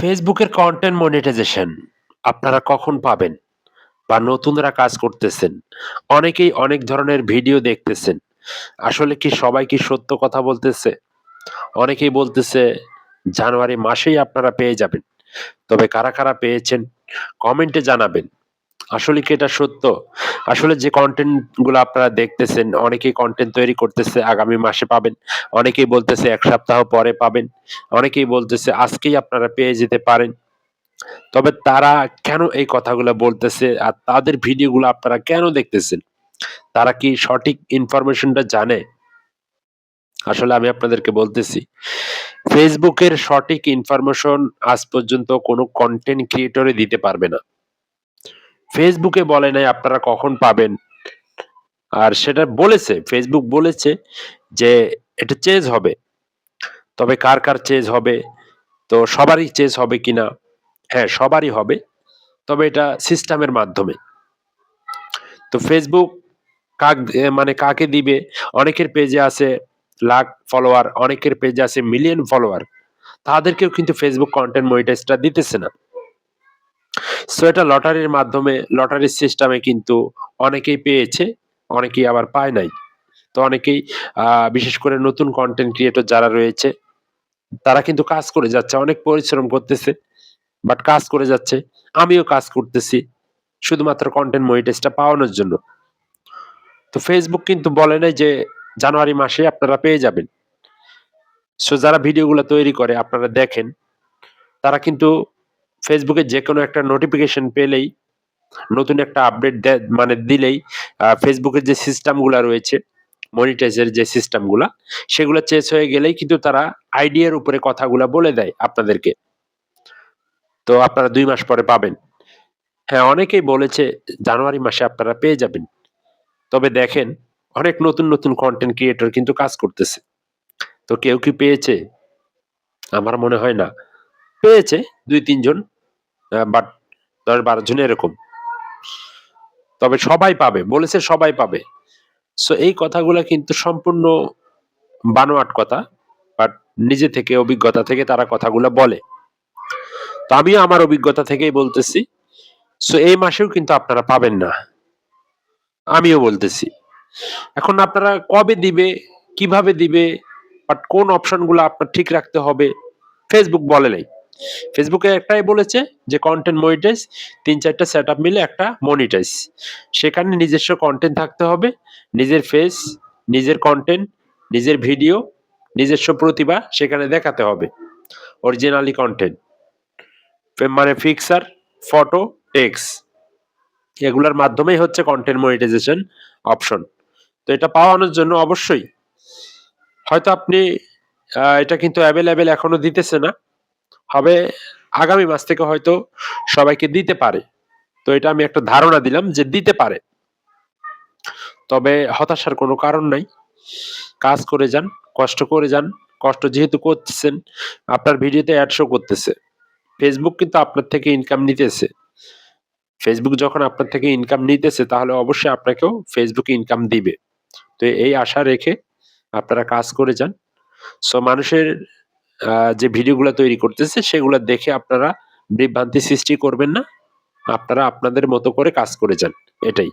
ফেসবুকের content monetization আপনারা কখন পাবেন? বা নতুনরা কাজ করতেছেন। অনেকেই অনেক ধরনের ভিডিও দেখতেছেন। আসলে কি সবাই কি সত্য কথা বলতেছে? অনেকেই বলতেছে জানুয়ারি মাসেই আপনারা পেয়ে যাবেন। তবে কারা, কারা পেয়েছেন কমেন্টে জানাবেন। আসলে কি এটা সত্য? আসলে যে কনটেন্টগুলো আপনারা দেখতেছেন, অনেকেই কনটেন্ট তৈরি করতেছে আগামী মাসে পাবেন। অনেকেই বলতেছে ১ সপ্তাহ পরে পাবেন। অনেকেই বলতেছে আজকেই আপনারা পেয়ে যেতে পারেন। তবে তারা কেন এই কথাগুলা বলতেছে? আর তাদের ভিডিওগুলো আপনারা কেন দেখতেছেন? তারা কি সঠিক ইনফরমেশনটা জানে? আসলে আমি আপনাদেরকে বলতেছি, ফেসবুকের সঠিক ইনফরমেশন আজ পর্যন্ত কোনো কন্টেন্ট ক্রিয়েটরে দিতে পারবে না। ফেসবুকে বলে নাই আপনারা কখন পাবেন। আর সেটা বলেছে, ফেসবুক বলেছে যে এটা চেঞ্জ হবে। তবে কার, কার চেঞ্জ হবে? তো সবারই চেঞ্জ হবে কিনা? হ্যাঁ, সবারই হবে। তবে এটা সিস্টেমের মাধ্যমে। তো ফেসবুক কাক মানে কাকে দিবে? অনেকের পেজে আছে লাখ ফলোয়ার, অনেকের পেজে আছে মিলিয়ন ফলোয়ার। তাদেরকেও কিন্তু ফেসবুক কন্টেন্ট মনিটাইজটা দিতেছে না। সো এটা লটারির মাধ্যমে লটারির সিস্টেমে কিন্তু অনেকেই পেয়েছে, অনেকেই আবার পায় নাই। তো অনেকেই বিশেষ করে নতুন কন্টেন্ট ক্রিয়েটর যারা রয়েছে, তারা কিন্তু কাজ করে যাচ্ছে, অনেক পরিশ্রম করতেছে। বাট কাজ করে যাচ্ছে। আমিও কাজ করতেছি। শুধুমাত্র কন্টেন্ট মনিটাইজটা পাওয়ানোর জন্য। তো ফেসবুক কিন্তু বলে নাই যে জানুয়ারি মাসে আপনারা পেয়ে যাবেন। সো যারা ভিডিওগুলো তৈরি করে আপনারা দেখেন, তারা কিন্তু ফেসবুকে যেকোনো একটা নোটিফিকেশন পেলেই, নতুন একটা আপডেট মানে দিলেই ফেসবুকের যে সিস্টেমগুলা রয়েছে, মনিটাইজের যে সিস্টেমগুলা, সেগুলো চেঞ্জ হয়ে গেলেই কিন্তু তারা আইডিয়ার উপরে কথাগুলা বলে দেয় আপনাদেরকে। তো আপনারা দুই মাস পরে পাবেন। হ্যাঁ, অনেকেই বলেছে জানুয়ারি মাসে আপনারা পেয়ে যাবেন। তবে দেখেন অনেক নতুন, নতুন কন্টেন্ট ক্রিয়েটর কিন্তু কাজ করতেছে। তো কেউ কি পেয়েছে? আমার মনে হয় না। পেয়েছে ২-৩ জন। বাট ১০-১২ জন এরকম। তবে সবাই পাবে। বলেছে সবাই পাবে। সো এই কথাগুলো কিন্তু সম্পূর্ণ বানোয়াট কথা। বাট নিজে থেকে অভিজ্ঞতা থেকে তারা কথাগুলো বলে। তো আমিও আমার অভিজ্ঞতা থেকেই বলতেছি। সো এই মাসেও কিন্তু আপনারা পাবেন না। আমিও বলতেছি। এখন আপনারা কবে দিবে, কীভাবে দিবে, বাট কোন অপশনগুলো আপনার ঠিক রাখতে হবে, ফেসবুক বলে নাই। ফেসবুকে একটাই বলেছে যে কন্টেন্ট মনিটাইজ ৩-৪ সেট সেটআপ মিলে একটা মনিটাইজ। সেখানে নিজস্ব কন্টেন্ট থাকতে হবে। নিজের ফেস, নিজের কন্টেন্ট নিজের ভিডিও, নিজস্ব প্রতিভা সেখানে দেখাতে হবে। অরিজিনালি কন্টেন্ট মানে পিকচার, ফটো, টেক্সট এগুলার মাধ্যমেই হচ্ছে কন্টেন্ট মনিটাইজেশন অপশন। তো এটা পাওয়ানোর জন্য অবশ্যই হয়তো আপনি এটা কিন্তু অ্যাভেলেবেল এখনও দিতেছে না। হবে আগামী মাস থেকে হয়তো সবাইকে দিতে পারে। তো এটা আমি একটা ধারণা দিলাম যে দিতে পারে। তবে হতাশার কোনো কারণ নাই। কাজ করে যান, কষ্ট করে যান। কষ্ট যেহেতু করতেছেন, আপনার ভিডিওতে এড শো করতেছে। ফেসবুক কিন্তু আপনার থেকে ইনকাম নিতেছে। ফেসবুক যখন আপনার থেকে ইনকাম নিতেছে তাহলে অবশ্যই আপনাকেও ফেসবুকে ইনকাম দিবে। তো এই আশা রেখে আপনারা কাজ করে যান। সো মানুষের যে ভিডিওগুলো তৈরি করতেছে সেগুলো দেখে আপনারা বিভ্রান্তি সৃষ্টি করবেন না। আপনারা আপনাদের মতো করে কাজ করে যান। এটাই।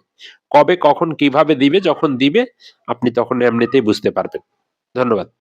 কবে, কখন, কীভাবে দিবে, যখন দিবে আপনি তখন এমনিতেই বুঝতে পারবেন। ধন্যবাদ।